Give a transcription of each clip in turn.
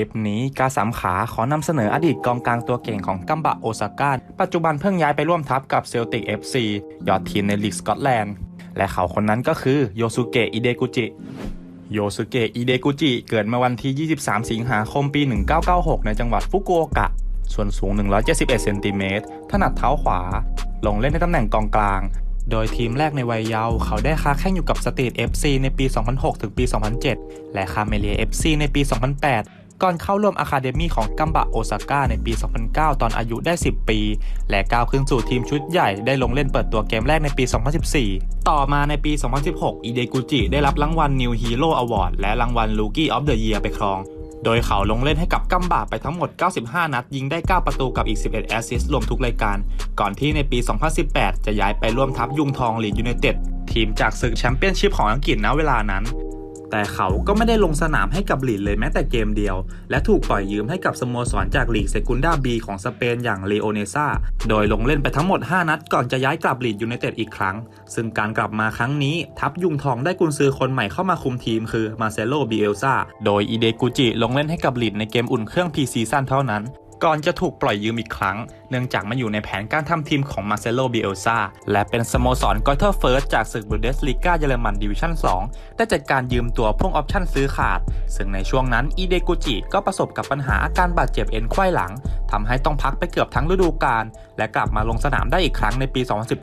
ลิปนี้กาสามขาขอนำเสนออดีตกองกลางตัวเก่งของกัมบะโอซาก้าปัจจุบันเพิ่งย้ายไปร่วมทัพกับเซลติก FC ยอดทีมในลีกสกอตแลนด์ และเขาคนนั้นก็คือโยสุเกะอิเดกุจิโยสุเกะอิเดกุจิเกิดเมื่อวันที่ 23 สิงหาคมปี 1996 ในจังหวัดฟุกุโอกะ ส่วนสูง 171 เซนติเมตรถนัดเท้าขวา ลงเล่นในตำแหน่งกองกลาง โดยทีมแรกในวัยเยาว์เขาได้ค้าแข่งอยู่กับสตรีท FC ในปี 2006 ถึงปี 2007 และคาเมเลีย FC ในปี 2008 ก่อนเข้าร่วมอะคาเดมี่ของกัมบะโอซาก้าในปี 2009 ตอนอายุได้ 10 ปี และก้าวขึ้นสู่ทีมชุดใหญ่ได้ลงเล่นเปิดตัวเกมแรกในปี 2014 ต่อมาในปี 2016อิเดกุจิได้รับรางวัล New Hero Award และรางวัล Rookie of the Year ไปครอง โดยเขาลงเล่นให้กับกัมบะไปทั้งหมด 95 นัด ยิงได้ 9 ประตูกับอีก 11 แอสซิสต์รวมทุกรายการ ก่อนที่ในปี 2018 จะย้ายไปร่วมทัพยุงทองลีดยูไนเต็ดทีมจากศึกแชมเปี้ยนชิพของอังกฤษณเวลานั้น แต่เขาก็ไม่ได้ลงสนามให้กับลีดเลยแม้แต่เกมเดียว และถูกปล่อยยืมให้กับสโมสรจากลีกเซกุนดาบีของสเปนอย่างเลโอเนซาโดยลงเล่นไปทั้งหมด 5 นัดก่อนจะย้ายกลับลีดยูไนเต็ดอีกครั้ง ซึ่งการกลับมาครั้งนี้ ทัพยุงทองได้กุนซือคนใหม่เข้ามาคุมทีมคือมาเซโลบิเอลซาโดยอีเดกุจิลงเล่นให้กับลีดในเกมอุ่นเครื่องพีซีซั่นเท่านั้น ก่อนจะถูกปล่อยยืมอีกครั้ง เนื่องจากมาอยู่ในแผนการทำทีมของมาเซโลบิเอลซาและเป็นสโมสรกอยเทอร์เฟิร์สจากศึกบูเดสลีกาเยอรมันดิวิชั่น 2 ได้จัดการยืมตัวพ่วงออปชั่นซื้อขาด ซึ่งในช่วงนั้นอีเดกุจิก็ประสบกับปัญหาอาการบาดเจ็บเอ็นไขว้หลังทำให้ต้องพักไปเกือบทั้งฤดูกาลและกลับมาลงสนามได้อีกครั้งในปี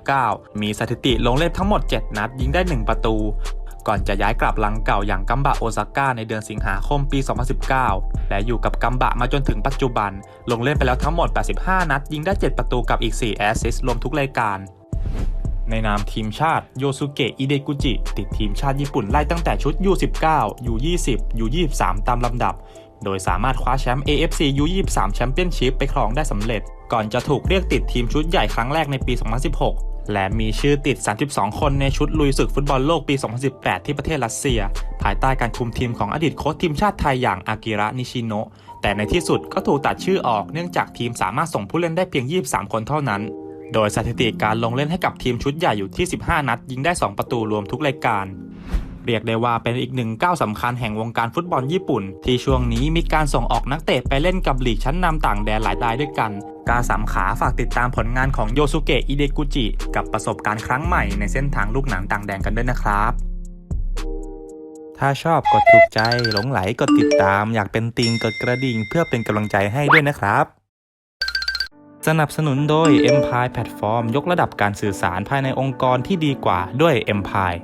2019 มีสถิติลงเล่นทั้งหมด 7 นัดยิงได้ 1 ประตู ก่อนจะย้ายกลับหลังเก่าอย่างกัมบะโอซาก้าในเดือนสิงหาคมปี 2019 และอยู่กับกัมบะมาจนถึงปัจจุบัน ลงเล่นไปแล้วทั้งหมด 85 นัด ยิงได้ 7 ประตูกับอีก 4 แอสซิสต์รวมทุกรายการ ในนามทีมชาติโยสุเกะอิเดกุจิ ติดทีมชาติญี่ปุ่นไล่ตั้งแต่ชุด U19 U20 U23 ตามลำดับ โดยสามารถคว้าแชมป์ AFC U23 แชมเปี้ยนชิพไปครองได้สำเร็จ ก่อนจะถูกเรียกติดทีมชุดใหญ่ครั้งแรกในปี 2016 และมีชื่อติด 32 คนในชุดลุยศึกฟุตบอลโลกปี 2018 ที่ประเทศรัสเซีย ภายใต้การคุมทีมของอดีตโค้ชทีมชาติไทยอย่างอากิระนิชิโนะแต่ในที่สุดก็ถูกตัดชื่อออกเนื่องจากทีมสามารถส่งผู้เล่นได้เพียง 23 คนเท่านั้น โดยสถิติการลงเล่นให้กับทีมชุดใหญ่อยู่ที่ 15 นัด ยิงได้ 2 ประตูรวมทุกรายการ เรียกได้ว่าเป็นอีกหนึ่งก้าวสำคัญแห่งวงการฟุตบอลญี่ปุ่น ที่ช่วงนี้มีการส่งออกนักเตะไปเล่นกับลีกชั้นนำต่างแดนหลายรายด้วยกันกาสามขาฝากติดตามผลงานของโยสุเกะอิเดกุจิ กับประสบการณ์ครั้งใหม่ในเส้นทางลูกหนังต่างแดนกันด้วยนะครับถ้าชอบกดถูกใจหลงไหลกดติดตาม อยากเป็นติงกดกระดิ่งเพื่อเป็นกำลังใจให้ด้วยนะครับ สนับสนุนโดย Empire Platform ยกระดับการสื่อสารภายในองค์กรที่ดีกว่าด้วย Empire